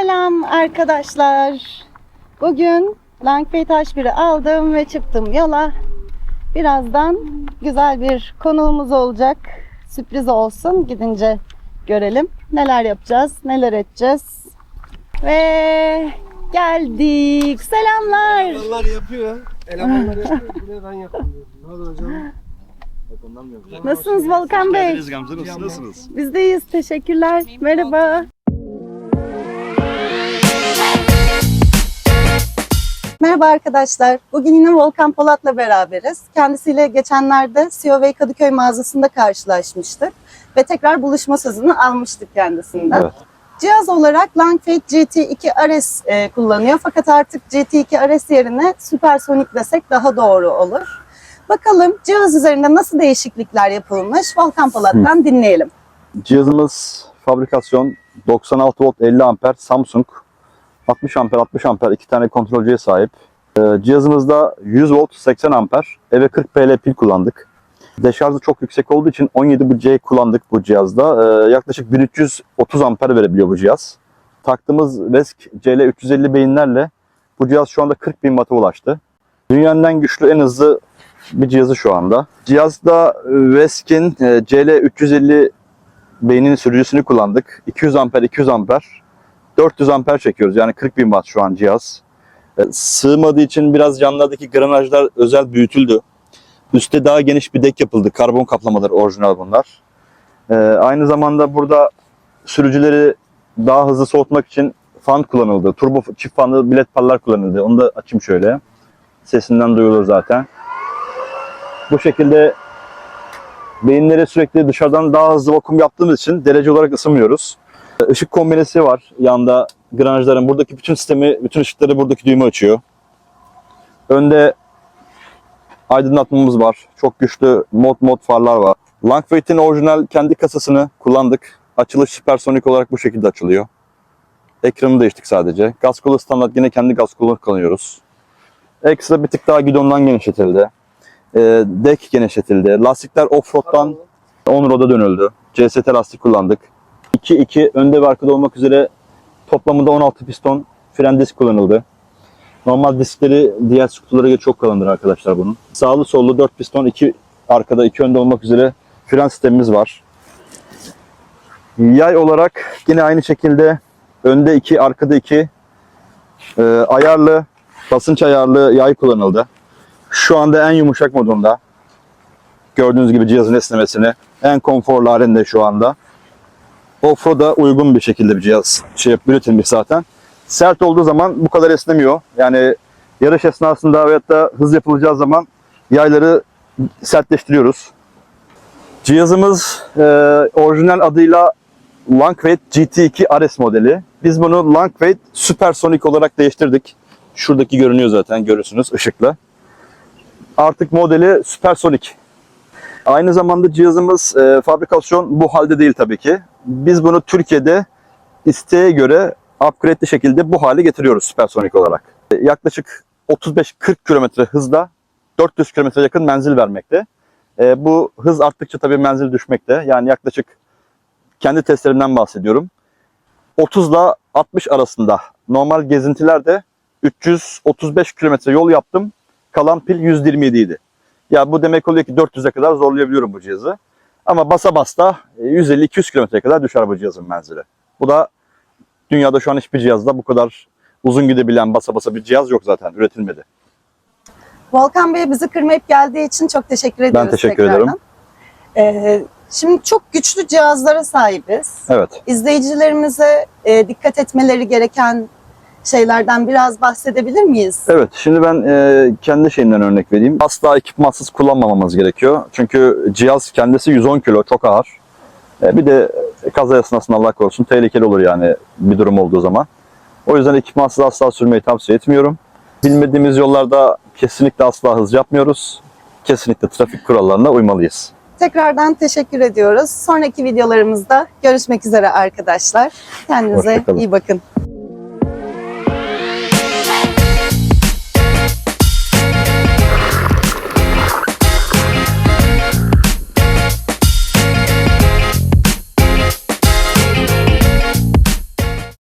Selam arkadaşlar. Bugün Langfey H1'i aldım ve çıktım yola. Birazdan güzel bir konuğumuz olacak. Sürpriz olsun. Gidince görelim. Neler yapacağız, neler edeceğiz. Ve geldik. Selamlar. Elemanlar yapıyor. Elemanlar yapıyor. Bir de ben yapamıyorum. Ne oldu hocam? Nasılsınız Volkan Bey? Geldiniz Gamze? Nasılsınız? Biz de iyiyiz. Teşekkürler. Merhaba. Merhaba arkadaşlar. Bugün yine Volkan Polat'la beraberiz. Kendisiyle geçenlerde COV Kadıköy mağazasında karşılaşmıştık. Ve tekrar buluşma sözünü almıştık kendisinden. Evet. Cihaz olarak Langford GT2 RS e, kullanıyor. Fakat artık GT2 RS yerine Supersonic desek daha doğru olur. Bakalım cihaz üzerinde nasıl değişiklikler yapılmış? Volkan Polat'tan dinleyelim. Cihazımız fabrikasyon 96 volt 50 amper Samsung 60 amper 60 amper iki tane kontrolcüye sahip. Ee, cihazımızda 100 volt 80 amper eve 40 PL pil kullandık. Deşarjı çok yüksek olduğu için 17 bu C kullandık bu cihazda. Ee, yaklaşık 1330 amper verebiliyor bu cihaz. Taktığımız VESC CL350 beyinlerle bu cihaz şu anda 40 bin watt'a ulaştı. Dünyanın en güçlü en hızlı bir cihazı şu anda. Cihazda Vesc'in e, CL350 beyninin sürücüsünü kullandık. 200 amper 200 amper 400 amper çekiyoruz. Yani 40 bin watt şu an cihaz. E, Sığmadığı için biraz yanlardaki granajlar özel büyütüldü. Üste daha geniş bir dek yapıldı. Karbon kaplamaları orijinal bunlar. E, Aynı zamanda burada sürücüleri daha hızlı soğutmak için fan kullanıldı. Turbo çift fanlı bilet parlar kullanıldı. Onu da açayım şöyle. Sesinden duyulur zaten. Bu şekilde beyinlere sürekli dışarıdan daha hızlı vakum yaptığımız için derece olarak ısınmıyoruz. Işık kombinesi var yanda granajların. Buradaki bütün sistemi, bütün ışıkları buradaki düğme açıyor. Önde aydınlatmamız var. Çok güçlü mod mod farlar var. Langfeit'in orijinal kendi kasasını kullandık. Açılış süpersonik olarak bu şekilde açılıyor. Ekranı değiştik sadece. Gaz kolu standart yine kendi gaz kolunu kullanıyoruz. Ekstra bir tık daha gidondan genişletildi. E, dek genişletildi. Lastikler offroad'dan on-road'a dönüldü. CST lastik kullandık. 2-2 önde ve arkada olmak üzere toplamında 16 piston fren disk kullanıldı. Normal diskleri diğer skuterlara göre çok kalındır arkadaşlar bunun. Sağlı sollu 4 piston 2 arkada 2 önde olmak üzere fren sistemimiz var. Yay olarak yine aynı şekilde önde 2 arkada 2 e, ayarlı basınç ayarlı yay kullanıldı. Şu anda en yumuşak modunda. Gördüğünüz gibi cihazın esnemesini. En konforlu halinde şu anda. Offroad'a uygun bir şekilde bir cihaz şey üretilmiş zaten. Sert olduğu zaman bu kadar esnemiyor. Yani yarış esnasında veyahut da hız yapılacağı zaman yayları sertleştiriyoruz. Cihazımız e, orijinal adıyla Langford GT2 RS modeli. Biz bunu Langford Supersonic olarak değiştirdik. Şuradaki görünüyor zaten görürsünüz ışıkla. Artık modeli Supersonic. Aynı zamanda cihazımız e, fabrikasyon bu halde değil tabii ki. Biz bunu Türkiye'de isteğe göre upgrade'li şekilde bu hale getiriyoruz Supersonic olarak. Yaklaşık 35-40 km hızla 400 km yakın menzil vermekte. E, bu hız arttıkça tabii menzil düşmekte. Yani yaklaşık kendi testlerimden bahsediyorum. 30 ile 60 arasında normal gezintilerde 335 kilometre yol yaptım. Kalan pil 127 idi. Ya bu demek oluyor ki 400'e kadar zorlayabiliyorum bu cihazı. Ama basa basta 150-200 kilometreye kadar düşer bu cihazın menzili. Bu da dünyada şu an hiçbir cihazda bu kadar uzun gidebilen basa basa bir cihaz yok zaten üretilmedi. Volkan Bey bizi kırmayıp geldiği için çok teşekkür ediyoruz teşekkür tekrardan. Ee, şimdi çok güçlü cihazlara sahibiz. Evet. İzleyicilerimize e, dikkat etmeleri gereken şeylerden biraz bahsedebilir miyiz? Evet, şimdi ben e, kendi şeyimden örnek vereyim. Asla ekipmansız kullanmamamız gerekiyor. Çünkü cihaz kendisi 110 kilo, çok ağır. E, bir de kaza esnasında Allah korusun tehlikeli olur yani bir durum olduğu zaman. O yüzden ekipmansız asla sürmeyi tavsiye etmiyorum. Bilmediğimiz yollarda kesinlikle asla hız yapmıyoruz. Kesinlikle trafik kurallarına uymalıyız. Tekrardan teşekkür ediyoruz. Sonraki videolarımızda görüşmek üzere arkadaşlar. Kendinize iyi bakın.